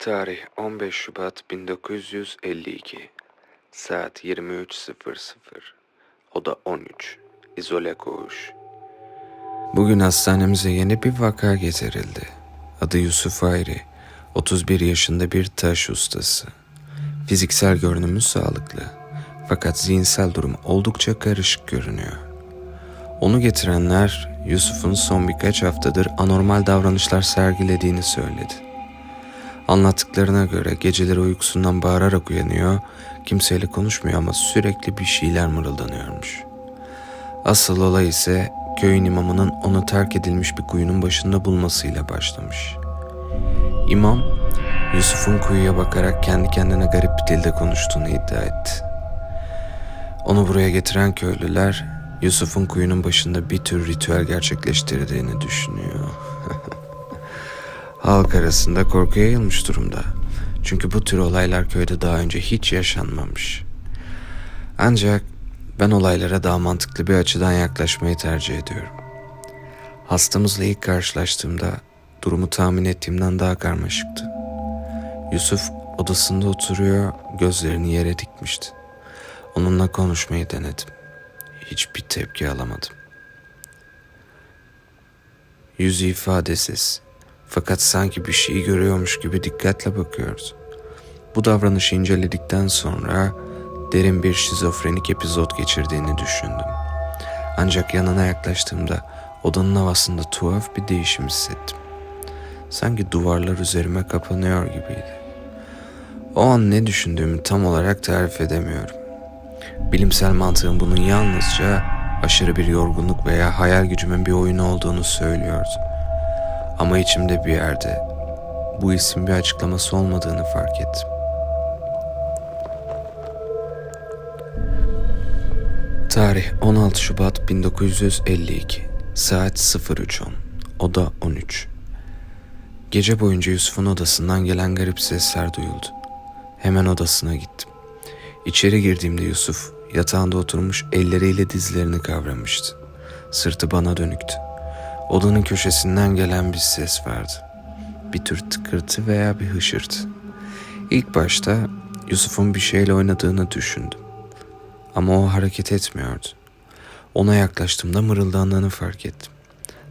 Tarih 15 Şubat 1952 Saat 23.00 Oda 13 İzole koğuş Bugün hastanemize yeni bir vaka getirildi. Adı Yusuf Ayri. 31 yaşında bir taş ustası. Fiziksel görünümü sağlıklı. Fakat zihinsel durum oldukça karışık görünüyor. Onu getirenler Yusuf'un son birkaç haftadır anormal davranışlar sergilediğini söyledi. Anlattıklarına göre geceleri uykusundan bağırarak uyanıyor, kimseyle konuşmuyor ama sürekli bir şeyler mırıldanıyormuş. Asıl olay ise köyün imamının onu terk edilmiş bir kuyunun başında bulmasıyla başlamış. İmam, Yusuf'un kuyuya bakarak kendi kendine garip bir dilde konuştuğunu iddia etti. Onu buraya getiren köylüler, Yusuf'un kuyunun başında bir tür ritüel gerçekleştirdiğini düşünüyor. Halk arasında korku yayılmış durumda. Çünkü bu tür olaylar köyde daha önce hiç yaşanmamış. Ancak ben olaylara daha mantıklı bir açıdan yaklaşmayı tercih ediyorum. Hastamızla ilk karşılaştığımda durumu tahmin ettiğimden daha karmaşıktı. Yusuf odasında oturuyor, gözlerini yere dikmişti. Onunla konuşmayı denedim. Hiçbir tepki alamadım. Yüzü ifadesiz. Fakat sanki bir şeyi görüyormuş gibi dikkatle bakıyordu. Bu davranışı inceledikten sonra derin bir şizofrenik epizod geçirdiğini düşündüm. Ancak yanına yaklaştığımda odanın havasında tuhaf bir değişim hissettim. Sanki duvarlar üzerime kapanıyor gibiydi. O an ne düşündüğümü tam olarak tarif edemiyorum. Bilimsel mantığım bunun yalnızca aşırı bir yorgunluk veya hayal gücümün bir oyunu olduğunu söylüyordu. Ama içimde bir yerde bu isim bir açıklaması olmadığını fark ettim. Tarih 16 Şubat 1952 Saat 03.10 Oda 13 Gece boyunca Yusuf'un odasından gelen garip sesler duyuldu. Hemen odasına gittim. İçeri girdiğimde Yusuf yatağında oturmuş elleriyle dizlerini kavramıştı. Sırtı bana dönüktü. Odanın köşesinden gelen bir ses vardı. Bir tür tıkırtı veya bir hışırtı. İlk başta Yusuf'un bir şeyle oynadığını düşündüm. Ama o hareket etmiyordu. Ona yaklaştığımda mırıldandığını fark ettim.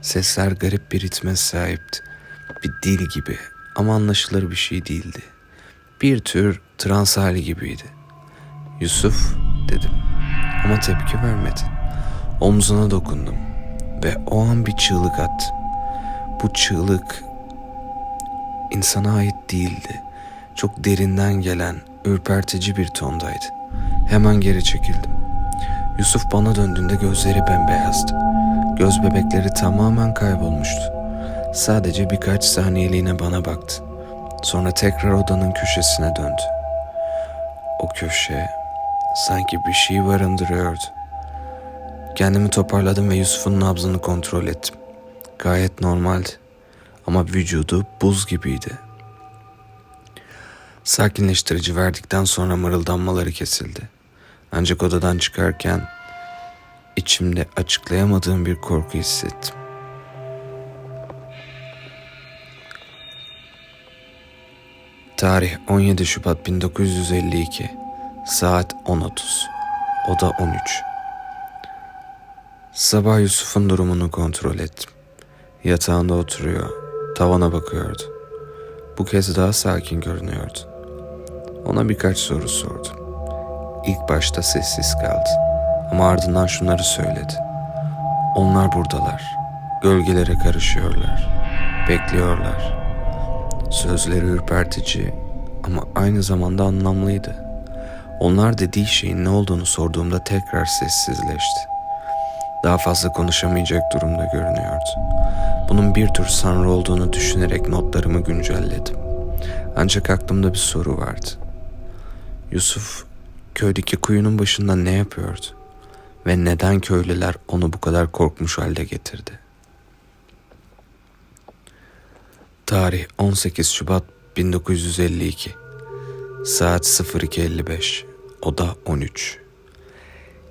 Sesler garip bir ritme sahipti. Bir dil gibi ama anlaşılır bir şey değildi. Bir tür trans hali gibiydi. Yusuf dedim ama tepki vermedi. Omzuna dokundum ve o an bir çığlık attı. Bu çığlık insana ait değildi. Çok derinden gelen, ürpertici bir tondaydı. Hemen geri çekildim. Yusuf bana döndüğünde gözleri bembeyazdı. Göz bebekleri tamamen kaybolmuştu. Sadece birkaç saniyeliğine bana baktı. Sonra tekrar odanın köşesine döndü. O köşe sanki bir şey barındırıyordu. Kendimi toparladım ve Yusuf'un nabzını kontrol ettim. Gayet normaldi ama vücudu buz gibiydi. Sakinleştirici verdikten sonra mırıldanmaları kesildi. Ancak odadan çıkarken içimde açıklayamadığım bir korku hissettim. Tarih 17 Şubat 1952 Saat 10.30 Oda 13 Sabah Yusuf'un durumunu kontrol ettim. Yatağında oturuyor, tavana bakıyordu. Bu kez daha sakin görünüyordu. Ona birkaç soru sordum. İlk başta sessiz kaldı ama ardından şunları söyledi. Onlar buradalar, gölgelere karışıyorlar, bekliyorlar. Sözleri ürpertici ama aynı zamanda anlamlıydı. Onlar dediği şeyin ne olduğunu sorduğumda tekrar sessizleşti. Daha fazla konuşamayacak durumda görünüyordu. Bunun bir tür sanrı olduğunu düşünerek notlarımı güncelledim. Ancak aklımda bir soru vardı. Yusuf köydeki kuyunun başında ne yapıyordu? Ve neden köylüler onu bu kadar korkmuş halde getirdi? Tarih 18 Şubat 1952 Saat 02.55 Oda 13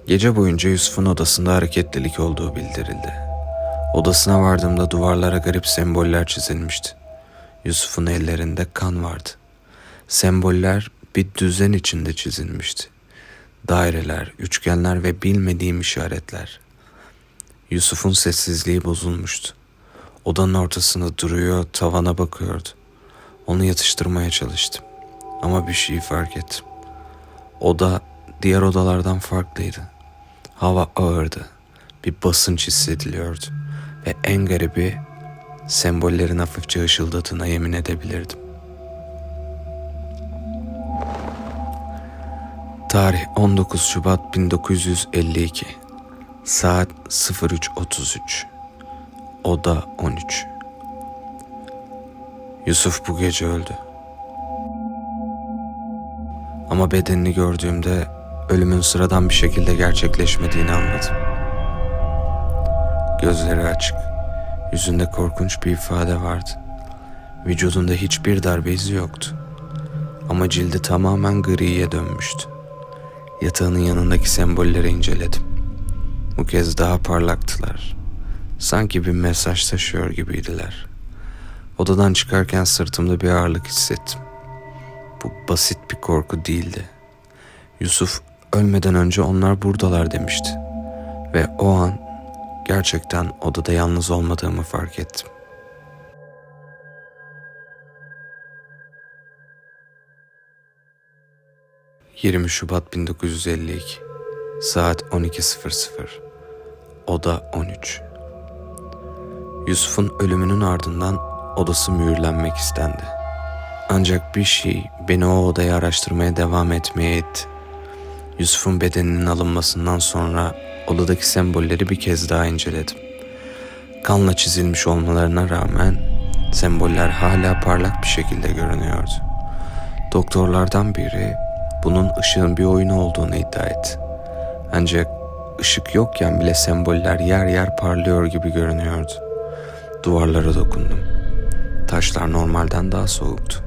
Gece boyunca Yusuf'un odasında hareketlilik olduğu bildirildi. Odasına vardığımda duvarlara garip semboller çizilmişti. Yusuf'un ellerinde kan vardı. Semboller bir düzen içinde çizilmişti. Daireler, üçgenler ve bilmediğim işaretler. Yusuf'un sessizliği bozulmuştu. Odanın ortasında duruyor, tavana bakıyordu. Onu yatıştırmaya çalıştım. Ama bir şey fark ettim. Oda diğer odalardan farklıydı. Hava ağırdı. Bir basınç hissediliyordu. Ve en garibi sembollerin hafifçe ışıldadığına yemin edebilirdim. Tarih 19 Şubat 1952 Saat 03.33 Oda 13 Yusuf bu gece öldü. Ama bedenini gördüğümde ölümün sıradan bir şekilde gerçekleşmediğini anladım. Gözleri açık, yüzünde korkunç bir ifade vardı. Vücudunda hiçbir darbe izi yoktu. Ama cildi tamamen griye dönmüştü. Yatağının yanındaki sembolleri inceledim. Bu kez daha parlaktılar. Sanki bir mesaj taşıyor gibiydiler. Odadan çıkarken sırtımda bir ağırlık hissettim. Bu basit bir korku değildi. Yusuf ölmeden önce onlar buradalar demişti. Ve o an gerçekten odada yalnız olmadığımı fark ettim. ...20 Şubat 1952... ...saat 12.00... ...oda 13... Yusuf'un ölümünün ardından odası mühürlenmek istendi. Ancak bir şey beni o odayı araştırmaya devam etmeye itti. Yusuf'un bedeninin alınmasından sonra odadaki sembolleri bir kez daha inceledim. Kanla çizilmiş olmalarına rağmen semboller hala parlak bir şekilde görünüyordu. Doktorlardan biri bunun ışığın bir oyunu olduğunu iddia etti. Ancak ışık yokken bile semboller yer yer parlıyor gibi görünüyordu. Duvarlara dokundum. Taşlar normalden daha soğuktu.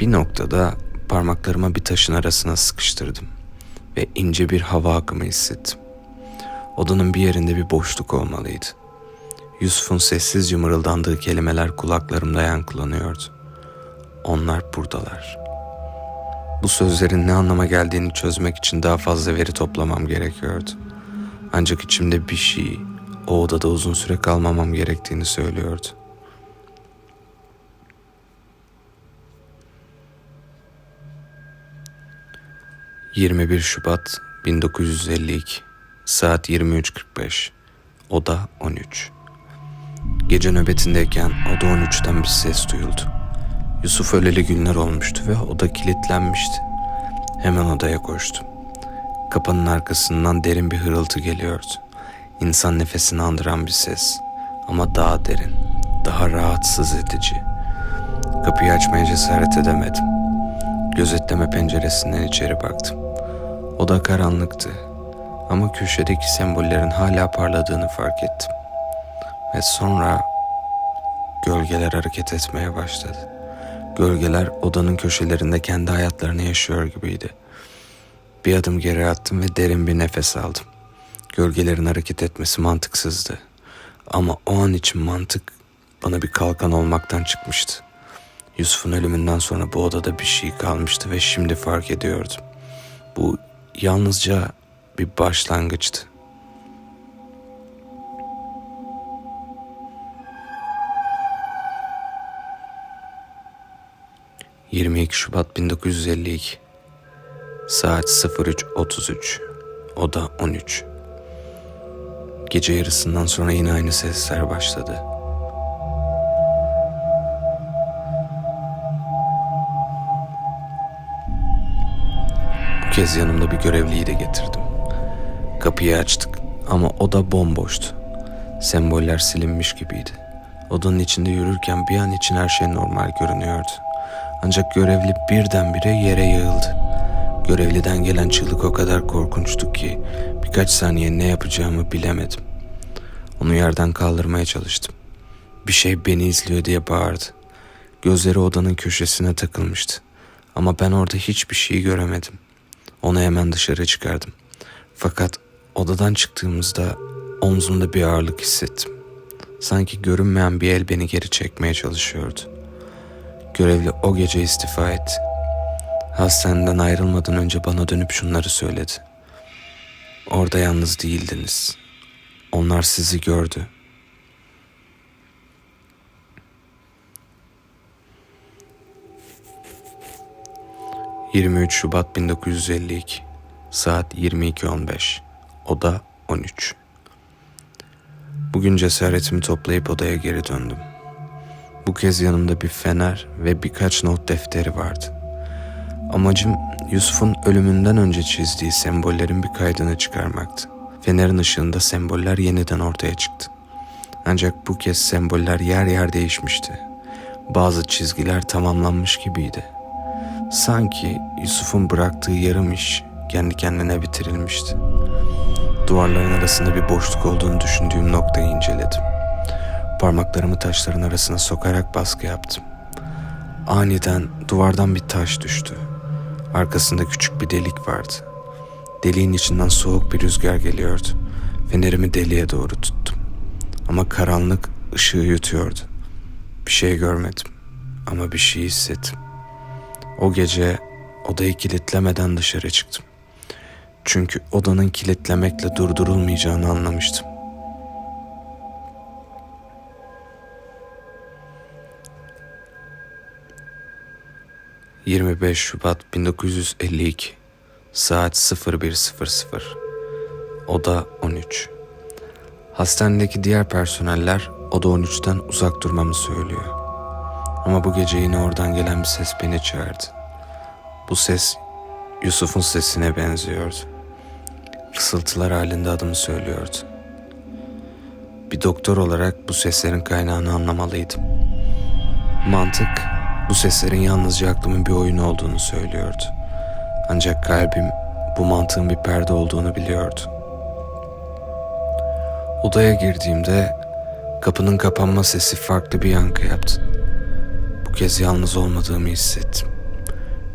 Bir noktada parmaklarıma bir taşın arasına sıkıştırdım ve ince bir hava akımı hissettim. Odanın bir yerinde bir boşluk olmalıydı. Yusuf'un sessizce mırıldandığı kelimeler kulaklarımda yankılanıyordu. Onlar buradalar. Bu sözlerin ne anlama geldiğini çözmek için daha fazla veri toplamam gerekiyordu. Ancak içimde bir şey o odada uzun süre kalmamam gerektiğini söylüyordu. ...21 Şubat 1952... ...saat 23.45... ...oda 13... Gece nöbetindeyken oda 13'ten bir ses duyuldu. Yusuf öleli günler olmuştu ve oda kilitlenmişti. Hemen odaya koştum. Kapının arkasından derin bir hırıltı geliyordu. İnsan nefesini andıran bir ses ama daha derin, daha rahatsız edici. Kapıyı açmaya cesaret edemedim. Gözetleme penceresinden içeri baktım. Oda karanlıktı ama köşedeki sembollerin hala parladığını fark ettim. Ve sonra gölgeler hareket etmeye başladı. Gölgeler odanın köşelerinde kendi hayatlarını yaşıyor gibiydi. Bir adım geri attım ve derin bir nefes aldım. Gölgelerin hareket etmesi mantıksızdı. Ama o an için mantık bana bir kalkan olmaktan çıkmıştı. Yusuf'un ölümünden sonra bu odada bir şey kalmıştı ve şimdi fark ediyordum. Bu yalnızca bir başlangıçtı. ...22 Şubat 1952... ...saat 03.33... ...oda 13... Gece yarısından sonra yine aynı sesler başladı. Kez yanımda bir görevliyi de getirdim. Kapıyı açtık ama oda bomboştu. Semboller silinmiş gibiydi. Odanın içinde yürürken bir an için her şey normal görünüyordu. Ancak görevli birdenbire yere yığıldı. Görevliden gelen çığlık o kadar korkunçtu ki birkaç saniye ne yapacağımı bilemedim. Onu yerden kaldırmaya çalıştım. Bir şey beni izliyor diye bağırdı. Gözleri odanın köşesine takılmıştı. Ama ben orada hiçbir şey göremedim. Onu hemen dışarı çıkardım. Fakat odadan çıktığımızda omzumda bir ağırlık hissettim. Sanki görünmeyen bir el beni geri çekmeye çalışıyordu. Görevli o gece istifa etti. Hastaneden ayrılmadan önce bana dönüp şunları söyledi. Orada yalnız değildiniz. Onlar sizi gördü. ...23 Şubat 1952... ...saat 22.15... ...oda 13... Bugün cesaretimi toplayıp odaya geri döndüm. Bu kez yanımda bir fener ve birkaç not defteri vardı. Amacım Yusuf'un ölümünden önce çizdiği sembollerin bir kaydını çıkarmaktı. Fenerin ışığında semboller yeniden ortaya çıktı. Ancak bu kez semboller yer yer değişmişti. Bazı çizgiler tamamlanmış gibiydi. Sanki Yusuf'un bıraktığı yarım iş kendi kendine bitirilmişti. Duvarların arasında bir boşluk olduğunu düşündüğüm noktayı inceledim. Parmaklarımı taşların arasına sokarak baskı yaptım. Aniden duvardan bir taş düştü. Arkasında küçük bir delik vardı. Deliğin içinden soğuk bir rüzgar geliyordu. Fenerimi deliğe doğru tuttum. Ama karanlık ışığı yutuyordu. Bir şey görmedim ama bir şey hissettim. O gece odayı kilitlemeden dışarı çıktım. Çünkü odanın kilitlemekle durdurulmayacağını anlamıştım. ...25 Şubat 1952... ...saat 01.00... ...oda 13... ...hastanedeki diğer personeller... ...oda 13'ten uzak durmamı söylüyor. Ama bu gece yine oradan gelen bir ses beni çağırdı. Bu ses Yusuf'un sesine benziyordu. Fısıltılar halinde adımı söylüyordu. Bir doktor olarak bu seslerin kaynağını anlamalıydım. Mantık bu seslerin yalnızca aklımın bir oyunu olduğunu söylüyordu. Ancak kalbim bu mantığın bir perde olduğunu biliyordu. Odaya girdiğimde kapının kapanma sesi farklı bir yankı yaptı. Kez yalnız olmadığımı hissettim.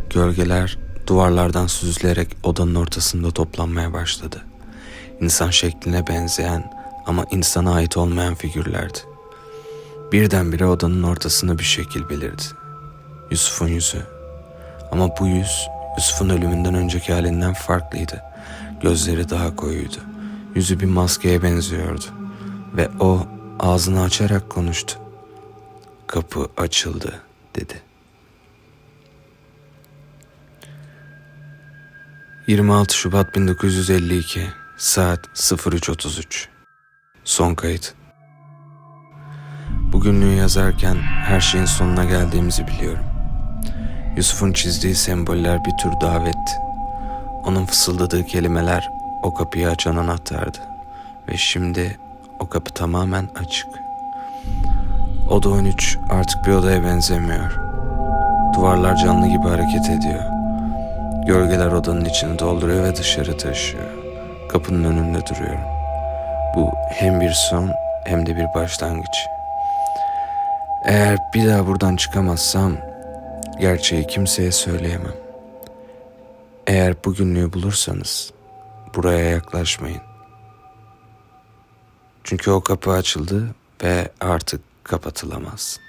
Gölgeler duvarlardan süzülerek odanın ortasında toplanmaya başladı. İnsan şekline benzeyen ama insana ait olmayan figürlerdi. Birdenbire odanın ortasında bir şekil belirdi. Yusuf'un yüzü. Ama bu yüz Yusuf'un ölümünden önceki halinden farklıydı. Gözleri daha koyuydu. Yüzü bir maskeye benziyordu. Ve o ağzını açarak konuştu. Kapı açıldı dedi. 26 Şubat 1952 saat 03.33 Son kayıt Bugünlüğü yazarken her şeyin sonuna geldiğimizi biliyorum. Yusuf'un çizdiği semboller bir tür davetti. Onun fısıldadığı kelimeler o kapıyı açan anahtardı. Ve şimdi o kapı tamamen açık. Oda 13 artık bir odaya benzemiyor. Duvarlar canlı gibi hareket ediyor. Gölgeler odanın içini dolduruyor ve dışarı taşıyor. Kapının önünde duruyorum. Bu hem bir son hem de bir başlangıç. Eğer bir daha buradan çıkamazsam gerçeği kimseye söyleyemem. Eğer bugünlüğü bulursanız buraya yaklaşmayın. Çünkü o kapı açıldı ve artık kapatılamaz.''